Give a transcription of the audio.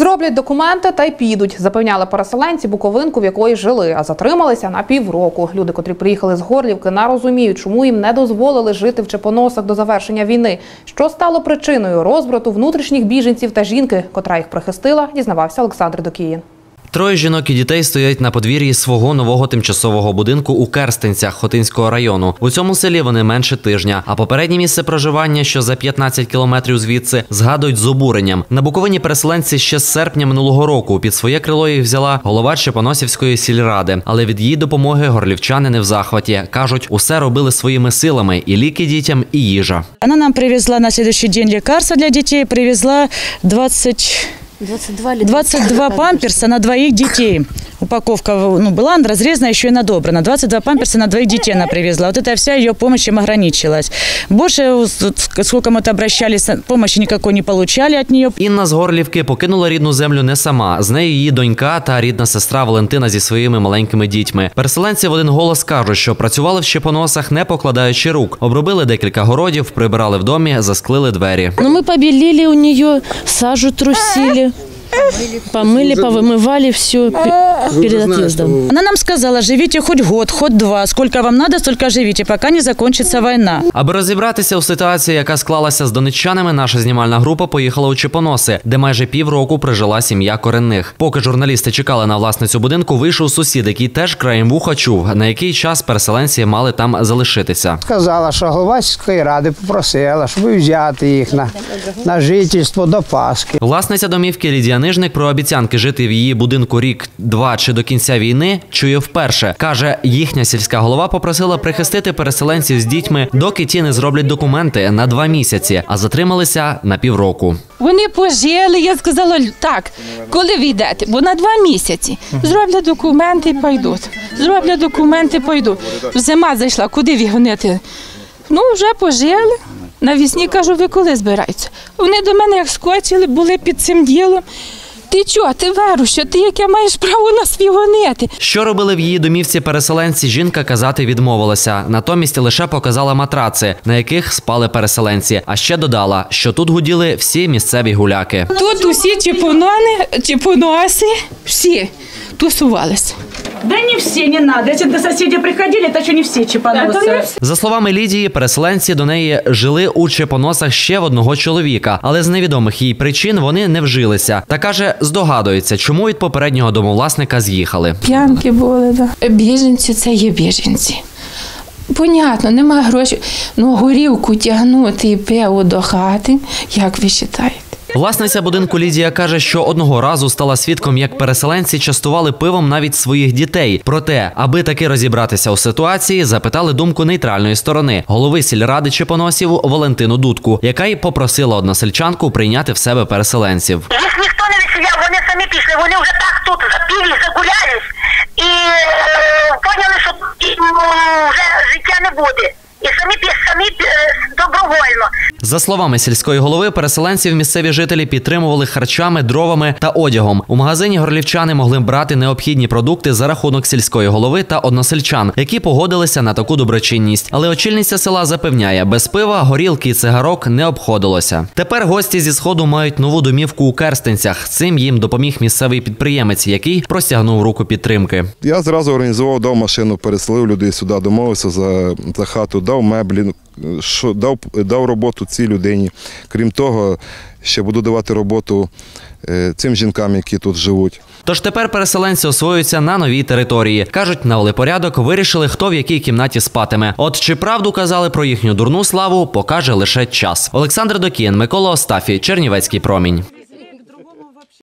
Зроблять документи та й підуть, запевняли переселенці Буковинку, в якої жили, а затрималися на півроку. Люди, котрі приїхали з Горлівки, не розуміють, чому їм не дозволили жити в Чепоносах до завершення війни. Що стало причиною розбрату внутрішніх біженців та жінки, котра їх прихистила, дізнавався Олександр Докіїн. Троє жінок і дітей стоять на подвір'ї свого нового тимчасового будинку у Керстенцях Хотинського району. У цьому селі вони менше тижня. А попереднє місце проживання, що за 15 кілометрів звідси, згадують з обуренням. На Буковині переселенці ще з серпня минулого року під своє крило їх взяла голова Чепоносівської сільради. Але від її допомоги горлівчани не в захваті. кажуть, усе робили своїми силами: і ліки дітям, і їжа. Она нам привезла на следующий день лекарства для детей, привезла 20, 22 или 22 памперса на двоих детей Упаковка ну, была разрезана, еще и надобрана. 22 памперса на двоих детей она привезла. Вот это вся ее помощь им ограничилась. Больше, вот, сколько мы-то обращались, помощи никакой не получали от нее. Інна з Горлівки покинула рідну землю не сама. З нею її донька та рідна сестра Валентина зі своїми маленькими дітьми. Переселенці в один голос кажуть, що працювали в щепоносах, не покладаючи рук. Обробили декілька городів, прибирали в домі, засклили двері. Ну, мы побелили у нее, сажу трусили, помыли, повымывали все перед отъездом. Она нам сказала, живите хоть год, хоть два. Сколько вам надо, столько живите, пока не закончится война. Аби розібратися у ситуації, яка склалася з донеччанами, наша знімальна група поїхала у Чепоноси, де майже півроку прижила сім'я коренних. Поки журналісти чекали на власницю будинку, вийшов сусід, який теж краєм вуха чув, на який час переселенці мали там залишитися. Сказала, що голова сільської ради попросила, щоб взяти їх на, на жительство до Пасхи. Власниця домівки Лідія Нижник про обіцянки жити в її будинку рік, два чи до кінця війни чує вперше. каже, їхня сільська голова попросила прихистити переселенців з дітьми, доки ті не зроблять документи на два місяці, а затрималися на півроку. Вони пожили, я сказала, так, коли ви йдете, бо на два місяці зроблять документи і пойдуть. Зроблять документи і пойдуть. Зима зайшла, куди ви гонити? Ну, вже пожили. Навісні кажу, ви коли збираються? Вони до мене як скочили, були під цим ділом. Ти чого, ти верущо, ти яке маєш право нас гонити? Що робили в її домівці переселенці, жінка казати відмовилася. Натомість лише показала матраци, на яких спали переселенці. А ще додала, що тут гуділи всі місцеві гуляки. Тут усі чіпонони, чіпоноси, всі тусувалися. Да не все, не надо. Если до соседей приходили, это еще не все чипаносы. За словами Лідії, переселенці до неї жили у чепоносах ще в одного чоловіка, але з невідомих їй причин вони не вжилися. Та каже, здогадується, чому від попереднього домовласника з'їхали. П'янки були, да. Біженці це є біженці. Понятно, нема грошей. Ну, горівку тягнути і пиво до хати, як ви вважаєте? Власниця будинку Лідія каже, що одного разу стала свідком, як переселенці частували пивом навіть своїх дітей. Проте, аби таки розібратися у ситуації, запитали думку нейтральної сторони голови сільради Чепоносів Валентину Дудку, яка й попросила односельчанку прийняти в себе переселенців. Їх ніхто не виселяв, вони самі пішли, вони вже так тут запілі, загулялись і е, поняли, що вже життя не буде. І самі пі- самі е, добровольно. За словами сільської голови, переселенців місцеві жителі підтримували харчами, дровами та одягом. У магазині горлівчани могли брати необхідні продукти за рахунок сільської голови та односельчан, які погодилися на таку доброчинність. Але очільниця села запевняє, без пива, горілки і цигарок не обходилося. Тепер гості зі сходу мають нову домівку у Керстенцях. Цим їм допоміг місцевий підприємець, який простягнув руку підтримки. Я зразу організував, дав машину, переселив людей сюди, домовився за, за хату, дав меблі, що, дав, дав роботу цій людині. Крім того, ще буду давати роботу е, цим жінкам, які тут живуть. Тож тепер переселенці освоюються на новій території. Кажуть, навели порядок, вирішили, хто в якій кімнаті спатиме. От чи правду казали про їхню дурну славу, покаже лише час. Олександр Докін, Микола Остафій, Чернівецький промінь.